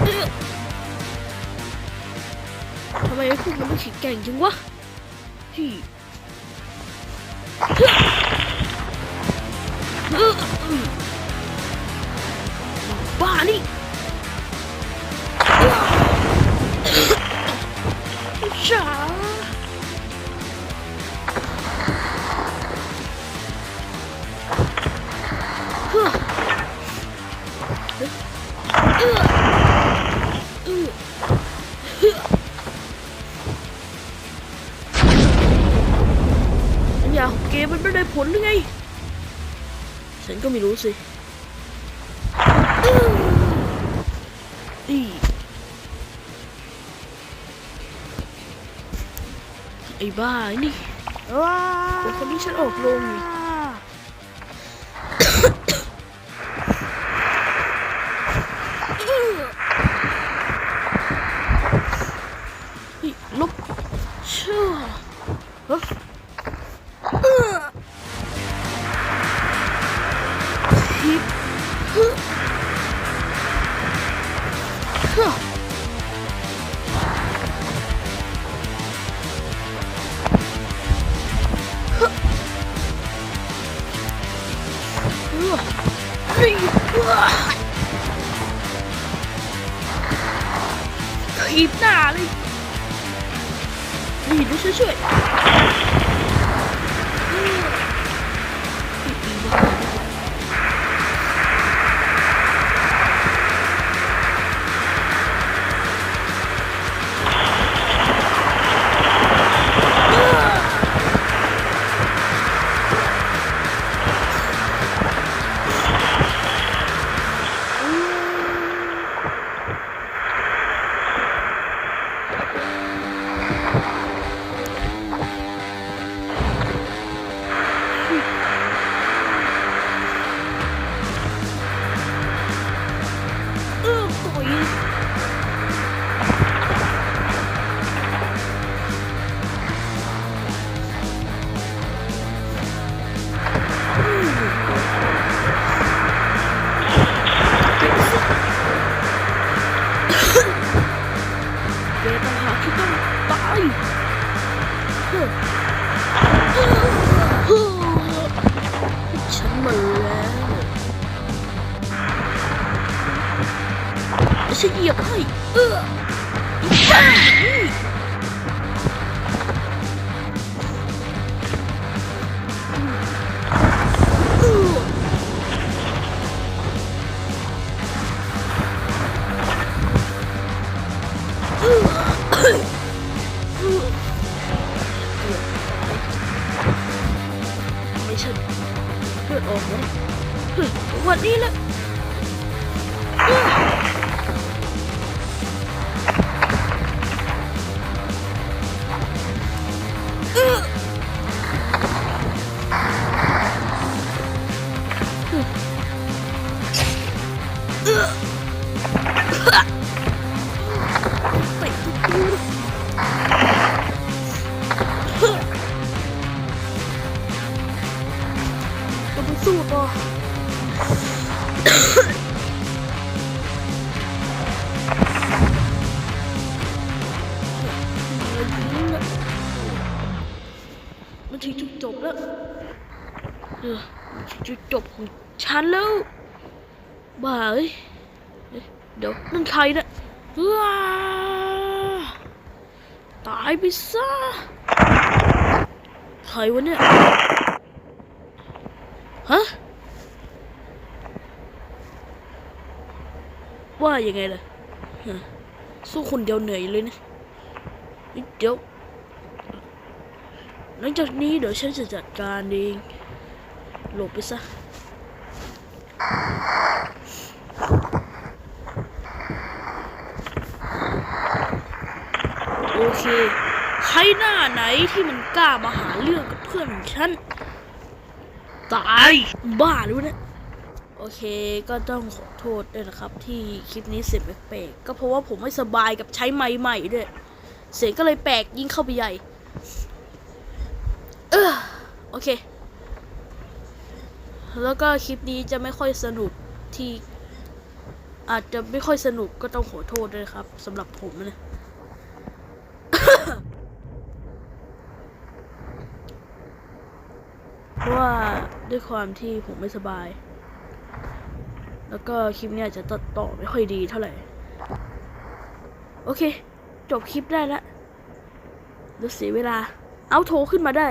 เอ้อทำไมไอ้พวกมันไอเอ้ออืมบ้านี่จ๋าเฮ้อเอ้อเอ้อเอ้อเฮ้ออันยาของเกมมันไม่ได้ผลหรือไง ฉันก็ไม่รู้สิอื้ออีไอ้บ้าไอ้นี่ว้าเป็นคนที่ฉันออกลงนี่นี่ ทิปฮึฮะเออนี่ว้าขีบหน้ ฉันมาแล้วฉันเหยียบให้เอออีบ้านี่เอ ลือดออกแล้วเฮ้ยวันนี้ละไปทุกที สู้ต่อมันถึงจุดจบแล้วเออจุดจบของฉันแล้วบ้าเอ้ยเอ๊ะเดี๋ยวนั่นใครนะว้าตายไปซะใครวะเนี่ย ฮะ ว่ายังไงล่ะ สู้คนเดียวเหนื่อยเลยนะ เดี๋ยว หลังจากนี้เดี๋ยวฉันจะจัดการเอง หลบไปซะโอเค ใครหน้าไหนที่มันกล้ามาหาเรื่องกับเพื่อนฉัน ตาย บ้าหรือวะเนี่ยโอเคก็ต้องขอโทษด้วยนะครับ ที่คลิปนี้เสียงแปลกๆก็เพราะว่าผมไม่สบายกับใช้ไม้ใหม่ด้วย เสียงก็เลยแปลกยิ่งเข้าไปใหญ่ เออโอเค แล้วก็คลิปนี้จะไม่ค่อยสนุกที่ อาจจะไม่ค่อยสนุกก็ต้องขอโทษด้วยครับสำหรับผมนะเพราะว่า ด้วยความที่ผมไม่สบาย แล้วก็คลิปเนี้ยจะตัดต่อไม่ค่อยดีเท่าไหร่ โอเค จบคลิปได้แล้วเดี๋ยวเสียเวลา เอาโทรขึ้นมาได้